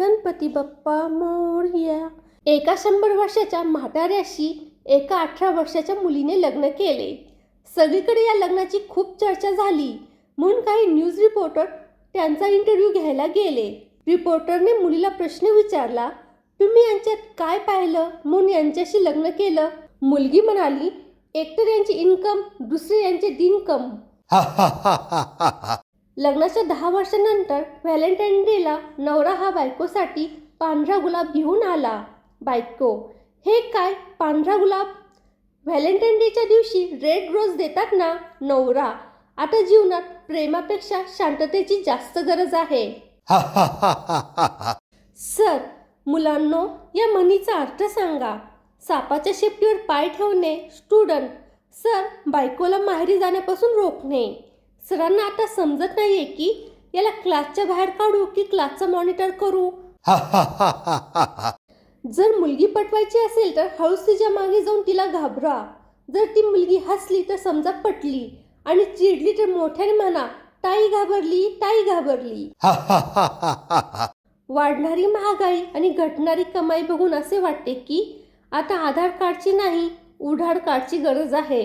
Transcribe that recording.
गणपती बाप्पा मोरया. एका शंभर वर्षाच्या म्हाताऱ्याशी एका अठरा वर्षाच्या मुलीने लग्न केले. सगळीकडे या लग्नाची खूप चर्चा झाली. म्हणून काही न्यूज रिपोर्टर त्यांचा इंटरव्ह्यू घ्यायला गेले. रिपोर्टरने मुलीला प्रश्न विचारला तुम्ही यांच्यात काय पाहिलं? म्हणून यांच्याशी लग्न केलं? मुलगी म्हणाली एकतर यांची इन्कम दुसरे यांचे दिनकम. लग्नाच्या दहा वर्षानंतर व्हॅलेंटाईन डेला नवरा हा बायकोसाठी पांढरा गुलाब घेऊन आला. बायको हे काय पांढरा गुलाब? व्हॅलेंटाईन डेच्या दिवशी रेड रोज देतात ना नवरा? आता जीवनात प्रेमापेक्षा शांततेची जास्त गरज आहे. सर मुलांनो या म्हणीचा अर्थ सांगा. सापाच्या शेपटीवर पाय ठेवणे स्टुडंट. सर बायकोला माहेरी जाण्यापासून रोखणे. सरांना आता समजत नाहीये की याला क्लासच्या बाहेर काढू की क्लासचा मॉनिटर करू? जर मुलगी पटवायची असेल तर हळूच तिच्यामागे जाऊन तिला घाबरा. जर ती मुलगी हसली तर समजा पटली आणि चिडली तर मोठ्याने म्हणा ताई घाबरली ताई घाबरली. वाढणारी महागाई आणि घटणारी कमाई बघून असे वाटते की आता आधार कार्डची नाही उधार कार्डची गरज आहे.